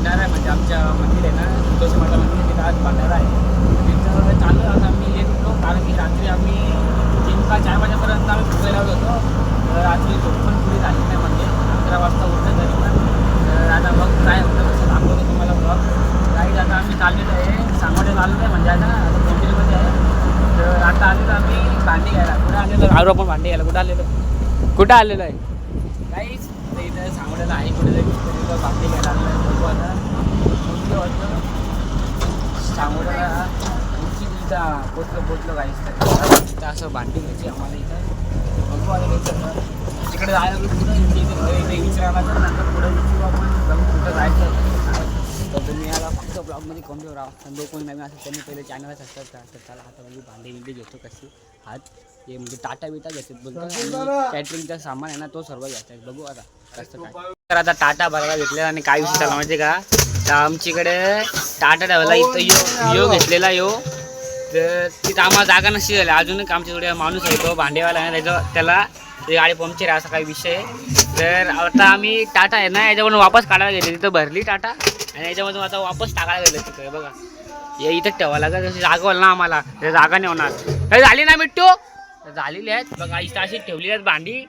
भंडारा आहे म्हणजे आमच्या मंदिर आहे ना तुळशी माता मंदिर तिथं आज भांडारा आहे. तिथं चालू आज आम्ही येत होतो कारण की रात्री आम्ही तीन का चार वाजेपर्यंत आम्ही फुगे लावत होतो. रात्री झोप पण पुरी झाली नाही म्हणजे. अकरा वाजता उठलं तरी पण. आता मग काय होतं कसं दाखवतो तुम्हाला ब्लॉग काही आता आम्ही चाललेलो आहे. सांगोड्याला चाललो आहे म्हणजे आता. आता कोंबिलमध्ये आहे. तर आता आलेलो आम्ही भांडी घ्यायला. कुठं आलेलो? आरो आपण भांडी घ्यायला. कुठं आलेलो? कुठं आलेलो आहे काहीच तर इथं सांगोड्याला आहे कुठेतरी तिथं भांडी घ्यायला आलेलो आहे बघू आता कोणती वाटतं सांगोड्याला उंची इथं पोचलं पोचलं इथं असं भांडी घ्यायची आम्हाला इथं. बघू आता काही तिकडे जायला इथे विचारायला तर नंतर पुढे आपण. कुठं जायचं. तर तुम्ही याला फक्त ब्लॉगमध्ये कमी राहा. जो कोणी नवीन असेल त्यांनी पहिले सबस्क्राईब करा. तर त्याला हातामध्ये भांडे बिंडे घेतो कशी. हात हे म्हणजे टाटा बिटा घेतात बोलतो कॅटरिंगचं सामान आहे ना तो सर्व घ्यायचा बघू आता कसं काय. तर आता टाटा भरायला घेतलेला आणि काय विषय झाला माहिती का? तर आमच्याकडे टाटा ठेवायला इथं यो यो घेतलेला यो. तर तिथं आम्हाला जागा नसती झाली. अजून एक आमच्याकडे माणूस आहे तो भांडेवाला आहे. त्याचं त्याला गाडी पंक्चर आहे असा काही विषय आहे. तर आता आम्ही टाटा आहे ना याच्यावरून वापस काढायला गेले. तिथं भरली टाटा. आणि याच्यामधून आता वापस टाकायला गेलं तिकडे बघा. हे इथं ठेवावं लागेल. तशी जागा होईल ना आम्हाला. ते जागा नाही होणार. हे झाली ना मिट्टू? झालेली आहेत. बघा इथं अशी ठेवली आहेत भांडी.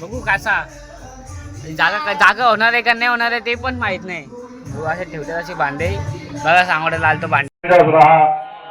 बघू कसा. जागा का जागा होणार आहे का नाही होणार आहे ते पण माहीत नाही. असे ठेवतात अशी भांडे. बघा सांगोडे लाल तो भांडे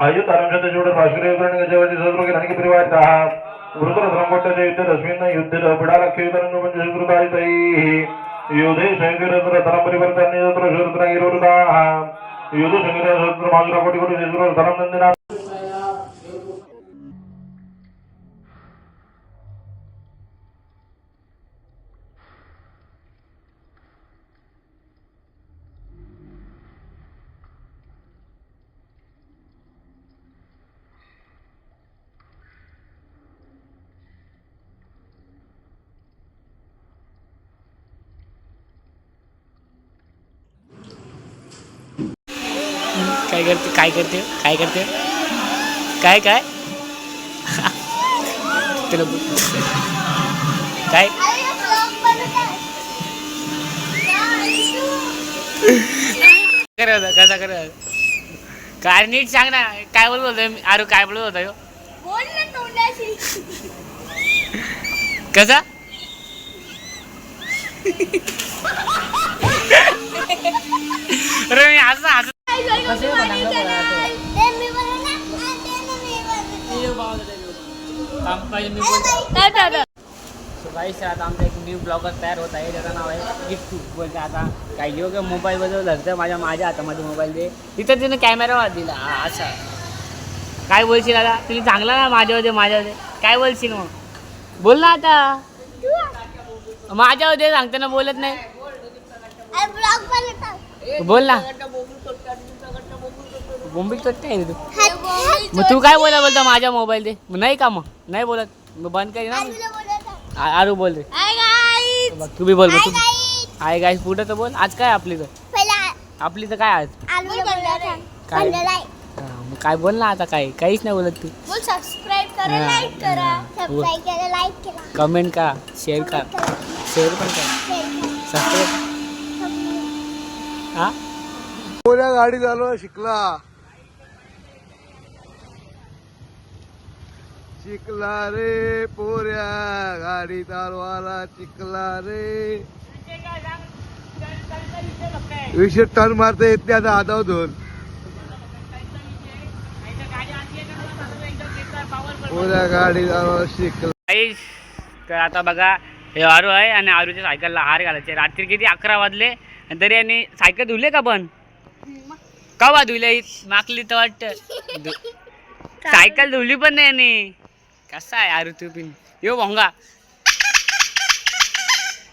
आयुत आरंभते जोड भास्करी उतरणी गजवती सदरोगी रणकी परिवारिताः गुरुतर धर्मकोट्टचे युद्ध तस्मिन् युद्धे पिडालक्षेतनं म्हणजे सुकृतारितैः योधे शंकरत्र धर्म परिवर्तन यत्र शूद्र गिरोरुदाः योध शंकर शूद्र माजुरा कोटी काय करते काय करते काय करते? काय काय? तुला काय? करत कसा करत काय नीट सांग ना काय बोलत होतो मी? अरे काय बोलत होता ह्यो? कसा? अरे मी असं असं काम पाहिजे मी बोलतो. सो गाईस आता आमचा एक न्यू ब्लॉगर तयार होत आहे. त्याचं नाव आहे गिफ्टू बोलते आता. काय योग मोबाईल बद्दल धरतं माझ्या माझ्या हातामध्ये मोबाईल दे. तिथं तिने कॅमेरा दिला. हा, असा. काय बोलशील आता? तुम्ही चांगला ना माझ्यावर माझ्यावर दे काय बोलशील मग? बोल ना आता. माझ्यावर दे सांगताना बोलत नाही. बोल ना. बोंबील तर नाही तू? मग तू काय बोला बोलता माझ्या मोबाईल दे मग नाही का मग? नाही बोलत. मग बंद करी ना. आ- आरू बोल रे. बघ तू बी बोल बघ तू आहे पुढं तर बोल. आज काय आपली तर? आपली तर काय आज? काय? हा, मग काय बोल ना आता काय? काहीच नाही बोलत तू. बोल सबस्क्राईब करा हा, लाईक करा. हा. सबस्क्राईब लाईक कमेंट करा. शेअर करा शेअर पण करा. सबस्क्राईब हा? गाडी चालवा शिकला. शिकला रे पोऱ्या गाडी चालवाला शिकला रे. विषय टर्न मारता येत नाही आता आदाव धोन पोऱ्या गाडी चालवायला शिकला गाईस तर आता बघा हे आरू आहे आणि आरूच्या सायकलला हार घालायचे रात्री किती अकरा वाजले आणि तरी यांनी सायकल धुले का पण? कवा धुले मागली तर वाटत. सायकल धुली पण नाही यांनी. कसा आहे आरू तू पिन? यो भोंगा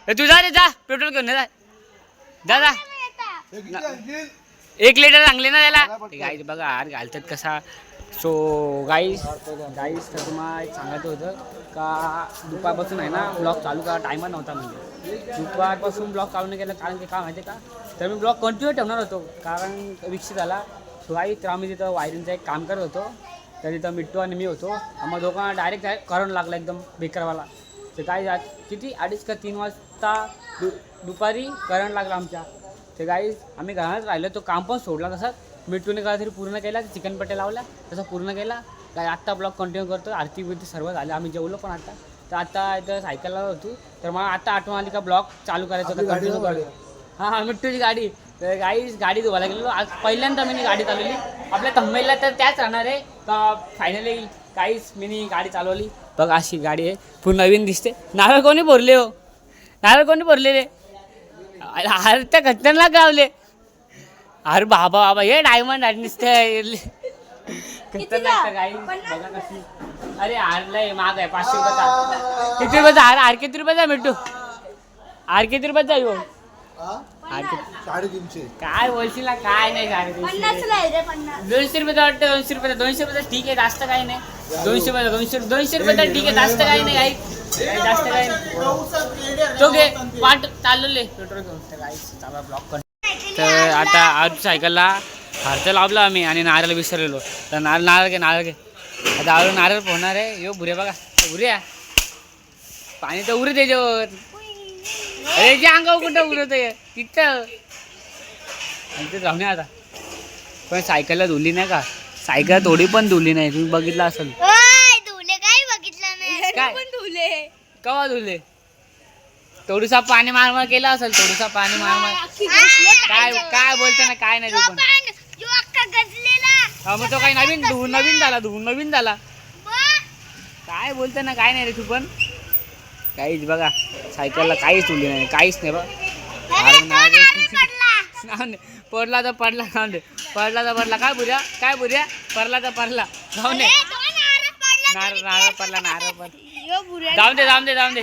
ए, तू जा रे जा. पेट्रोल घेऊन जा. जा जा. एक लिटर चांगले ना त्याला गाईज बघा हार घालतात कसा. सो गाईस गाईस तर तुम्हाला सांगायचं होतं का दुपारपासून आहे ना ब्लॉग चालू करा. टायमर नव्हता म्हणजे. दुपारपासून ब्लॉग चालू नाही केला कारण की काय माहिती का? तर मी ब्लॉग कंटिन्यू ठेवणार होतो. कारण विकसित झाला. सो गाई तर आम्ही तिथं वायरिंगचं एक काम करत होतो. तर तिथं मिट्टू आणि मी होतो. आम्हाला दोघांना डायरेक्ट करंट लागला एकदम बेकारवाला तर काय आज किती अडीच का तीन वाजता दु दुपारी करंट लागला आमच्या. ते गाई आम्ही घरात राहिलो तो काम पण सोडला तसाच मिठूने काहीतरी पूर्ण केला चिकन पट्ट्या लावल्या तसा पूर्ण केला. काय आत्ता ब्लॉग कंटिन्यू करतो. आरती बिरती सर्व झाले. आम्ही जेवलो पण आता. तर आता इथं सायकलला होतो. तर मला आता आठवण आली का ब्लॉग चालू करायचं होतं. कंटिन्यू करतो हां हां मिठ्ठूची गाडी. तर गाडी गाडी धुवायला गेलेलो. आज पहिल्यांदा मी गाडी चालवली. आपल्या तम्मेला तर त्याच राहणार आहे. का फायनली काहीच मी गाडी चालवली. बघ अशी गाडी आहे. पूर्ण नवीन दिसते. नारळ कोणी भरले हो? नारळ कोणी भरलेले अरे त्या खतरनाक गावले. अरे बाबा बाबा हे डायमंड आणि नुसते. खतरनाक गाई. बघा कशी. अरे हारलाय महाग आहे. पाचशे रुपयाचा. हार. किती रुपयाचा? हार हार किती रुपयाचा मिठू हार किती रुपयाचा येऊ हार साडेतीनशे. काय बोलशील ना काय नाही साडेतीनशे. पन्नास नाही रे पन्नास. दोनशे रुपयाचा वाटतं दोनशे रुपयाचा दोनशे रुपयाचा ठीक आहे जास्त काही नाही. दोनशे रुपयाचा दोनशे दोनशे रुपयाचा ठीक आहे जास्त काही नाही काही काही जास्त काही नाही. तो घे पाठ चालवले पेट्रोल घेऊन तर काही ब्लॉक कर. तर आता आज सायकलला हारचं लावलं आम्ही आणि नारळ विसरलेलो. तर नारळ नारळ घे नारळ घे. आता अजून नारळ पोहणार आहे. यो बुरे बघा. बुऱ्या पाणी तर उरे त्याच्यावर. अरे जे अंगावर कुठं उरत आहे तिथं ते जाऊन आता. पण सायकलला धुली नाही का? सायकल थोडी पण धुली नाही. तुम्ही बघितलं असेल. ओय धुले काय बघितलं नाही? काय? पण धुले कवा धुले थोडीसा पाणी मारमार केला असेल थोडीसा पाणी मारमार. काय काय बोलते ना काय नाही तू पण जो अक्का गजलेला हा मग तो काही नवीन धुवून नवीन झाला धुवून नवीन झाला. काय बोलते ना काय नाही रे तू पण. काहीच बघा. सायकलला काहीच धुली नाही काहीच नाही नारळ पडला. तर पडला जाऊन दे. पडला तर पडला. काय बुऱ्या? काय बुऱ्या? पडला तर पडला. जाऊन दे. नारळ पडला नारळ पडला नारळ पडला. जाऊन दे जाऊन दे जाऊन दे.